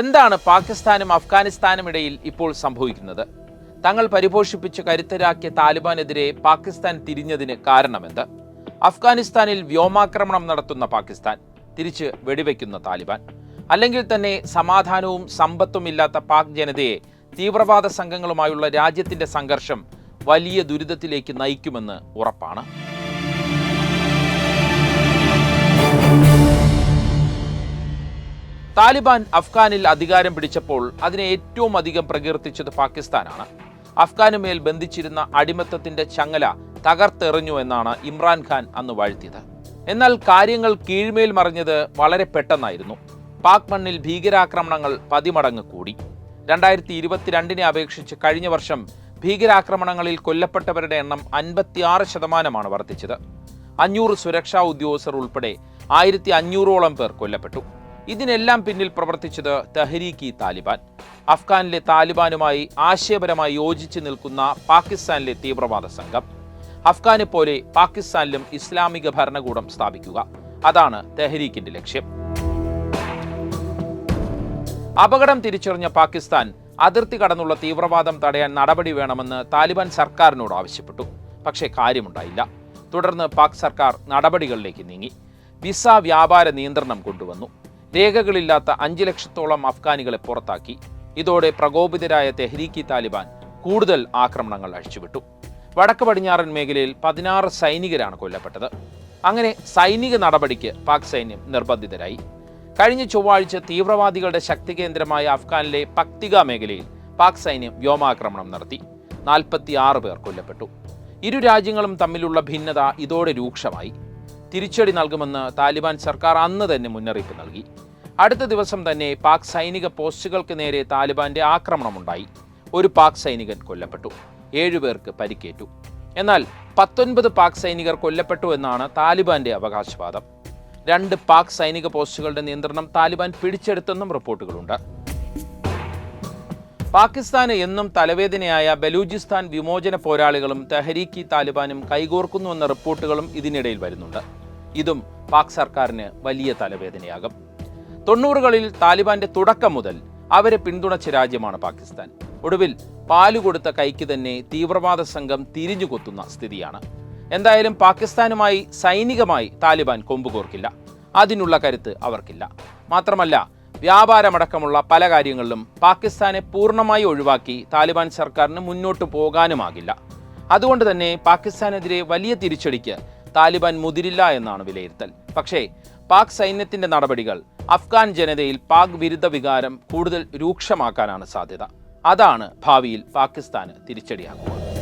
എന്താണ് പാകിസ്ഥാനും അഫ്ഗാനിസ്ഥാനും ഇടയിൽ ഇപ്പോൾ സംഭവിക്കുന്നത്? തങ്ങൾ പരിപോഷിപ്പിച്ച് കരുത്തരാക്കിയ താലിബാനെതിരെ പാകിസ്ഥാൻ തിരിഞ്ഞതിന് കാരണമെന്ത്? അഫ്ഗാനിസ്ഥാനിൽ വ്യോമാക്രമണം നടത്തുന്ന പാകിസ്ഥാൻ തിരിച്ച് വെടിവെക്കുന്ന താലിബാൻ. അല്ലെങ്കിൽ തന്നെ സമാധാനവും സമ്പത്തും ഇല്ലാത്ത പാക് ജനതയെ തീവ്രവാദ സംഘങ്ങളുമായുള്ള രാജ്യത്തിന്റെ സംഘർഷം വലിയ ദുരിതത്തിലേക്ക് നയിക്കുമെന്ന് ഉറപ്പാണ്. താലിബാൻ അഫ്ഗാനിൽ അധികാരം പിടിച്ചപ്പോൾ അതിനെ ഏറ്റവും അധികം പ്രകീർത്തിച്ചത് പാകിസ്ഥാനാണ്. അഫ്ഗാനു മേൽ ബന്ധിച്ചിരുന്ന അടിമത്തത്തിന്റെ ചങ്ങല തകർത്തെറിഞ്ഞു എന്നാണ് ഇമ്രാൻഖാൻ അന്ന് വാഴ്ത്തിയത്. എന്നാൽ കാര്യങ്ങൾ കീഴ്മേൽ മറിഞ്ഞത് വളരെ പെട്ടെന്നായിരുന്നു. പാക് മണ്ണിൽ ഭീകരാക്രമണങ്ങൾ പതിമടങ്ങ് കൂടി. രണ്ടായിരത്തി ഇരുപത്തിരണ്ടിനെ അപേക്ഷിച്ച് കഴിഞ്ഞ വർഷം ഭീകരാക്രമണങ്ങളിൽ കൊല്ലപ്പെട്ടവരുടെ എണ്ണം അൻപത്തിയാറ് ശതമാനമാണ് വർദ്ധിച്ചത്. അഞ്ഞൂറ് സുരക്ഷാ ഉദ്യോഗസ്ഥർ ഉൾപ്പെടെ ആയിരത്തി അഞ്ഞൂറോളം പേർ കൊല്ലപ്പെട്ടു. ഇതിനെല്ലാം പിന്നിൽ പ്രവർത്തിച്ചത് തെഹരീക്ക് ഇ താലിബാൻ. അഫ്ഗാനിലെ താലിബാനുമായി ആശയപരമായി യോജിച്ച് നിൽക്കുന്ന പാകിസ്ഥാനിലെ തീവ്രവാദ സംഘം. അഫ്ഗാനെ പോലെ പാകിസ്ഥാനിലും ഇസ്ലാമിക ഭരണകൂടം സ്ഥാപിക്കുക. അതാണ് തെഹരീക്കിന്റെ ലക്ഷ്യം. അപകടം തിരിച്ചറിഞ്ഞ പാകിസ്ഥാൻ അതിർത്തി കടന്നുള്ള തീവ്രവാദം തടയാൻ നടപടി വേണമെന്ന് താലിബാൻ സർക്കാരിനോട് ആവശ്യപ്പെട്ടു. പക്ഷേ കാര്യമുണ്ടായില്ല. തുടർന്ന് പാക് സർക്കാർ നടപടികളിലേക്ക് നീങ്ങി. വിസ വ്യാപാര നിയന്ത്രണം കൊണ്ടുവന്നു. രേഖകളില്ലാത്ത അഞ്ച് ലക്ഷത്തോളം അഫ്ഗാനികളെ പുറത്താക്കി. ഇതോടെ പ്രകോപിതരായ തെഹ്രീക്കി താലിബാൻ കൂടുതൽ ആക്രമണങ്ങൾ അഴിച്ചുവിട്ടു. വടക്ക് പടിഞ്ഞാറൻ മേഖലയിൽ പതിനാറ് സൈനികരാണ് കൊല്ലപ്പെട്ടത്. അങ്ങനെ സൈനിക നടപടിക്ക് പാക് സൈന്യം നിർബന്ധിതരായി. കഴിഞ്ഞ ചൊവ്വാഴ്ച തീവ്രവാദികളുടെ ശക്തി കേന്ദ്രമായ അഫ്ഗാനിലെ പക്തിക മേഖലയിൽ പാക് സൈന്യം വ്യോമാക്രമണം നടത്തി. നാൽപ്പത്തി പേർ കൊല്ലപ്പെട്ടു. ഇരു രാജ്യങ്ങളും തമ്മിലുള്ള ഭിന്നത ഇതോടെ രൂക്ഷമായി. തിരിച്ചടി നൽകുമെന്ന് താലിബാൻ സർക്കാർ അന്ന് തന്നെ മുന്നറിയിപ്പ് നൽകി. അടുത്ത ദിവസം തന്നെ പാക് സൈനിക പോസ്റ്റുകൾക്ക് നേരെ താലിബാന്റെ ആക്രമണമുണ്ടായി. ഒരു പാക് സൈനികൻ കൊല്ലപ്പെട്ടു. ഏഴുപേർക്ക് പരിക്കേറ്റു. എന്നാൽ പത്തൊൻപത് പാക് സൈനികർ കൊല്ലപ്പെട്ടു എന്നാണ് താലിബാന്റെ അവകാശവാദം. രണ്ട് പാക് സൈനിക പോസ്റ്റുകളുടെ നിയന്ത്രണം താലിബാൻ പിടിച്ചെടുത്തെന്നും റിപ്പോർട്ടുകളുണ്ട്. പാകിസ്ഥാന് എന്നും തലവേദനയായ ബലൂചിസ്ഥാൻ വിമോചന പോരാളികളും തെഹരീക്കി താലിബാനും കൈകോർക്കുന്നുവെന്ന റിപ്പോർട്ടുകളും ഇതിനിടയിൽ വരുന്നുണ്ട്. ഇതും പാക് സർക്കാരിന് വലിയ തലവേദനയാകും. തൊണ്ണൂറുകളിൽ താലിബാന്റെ തുടക്കം മുതൽ അവരെ പിന്തുണച്ച രാജ്യമാണ് പാകിസ്ഥാൻ. ഒടുവിൽ പാലു കൊടുത്ത കൈക്ക് തന്നെ തീവ്രവാദ സംഘം തിരിഞ്ഞുകൊത്തുന്ന സ്ഥിതിയാണ്. എന്തായാലും പാകിസ്ഥാനുമായി സൈനികമായി താലിബാൻ കൊമ്പുകോർക്കില്ല. അതിനുള്ള കരുത്ത് അവർക്കില്ല. മാത്രമല്ല വ്യാപാരമടക്കമുള്ള പല കാര്യങ്ങളിലും പാകിസ്ഥാനെ പൂർണമായി ഒഴിവാക്കി താലിബാൻ സർക്കാരിന് മുന്നോട്ട് പോകാനുമാകില്ല. അതുകൊണ്ട് തന്നെ പാകിസ്ഥാനെതിരെ വലിയ തിരിച്ചടിക്ക് താലിബാൻ മുതിരില്ല എന്നാണ് വിലയിരുത്തൽ. പക്ഷേ പാക് സൈന്യത്തിന്റെ നടപടികൾ അഫ്ഗാൻ ജനതയിൽ പാക് വിരുദ്ധ വികാരം കൂടുതൽ രൂക്ഷമാക്കാനാണ് സാധ്യത. അതാണ് ഭാവിയിൽ പാകിസ്ഥാന് തിരിച്ചടിയാക്കുക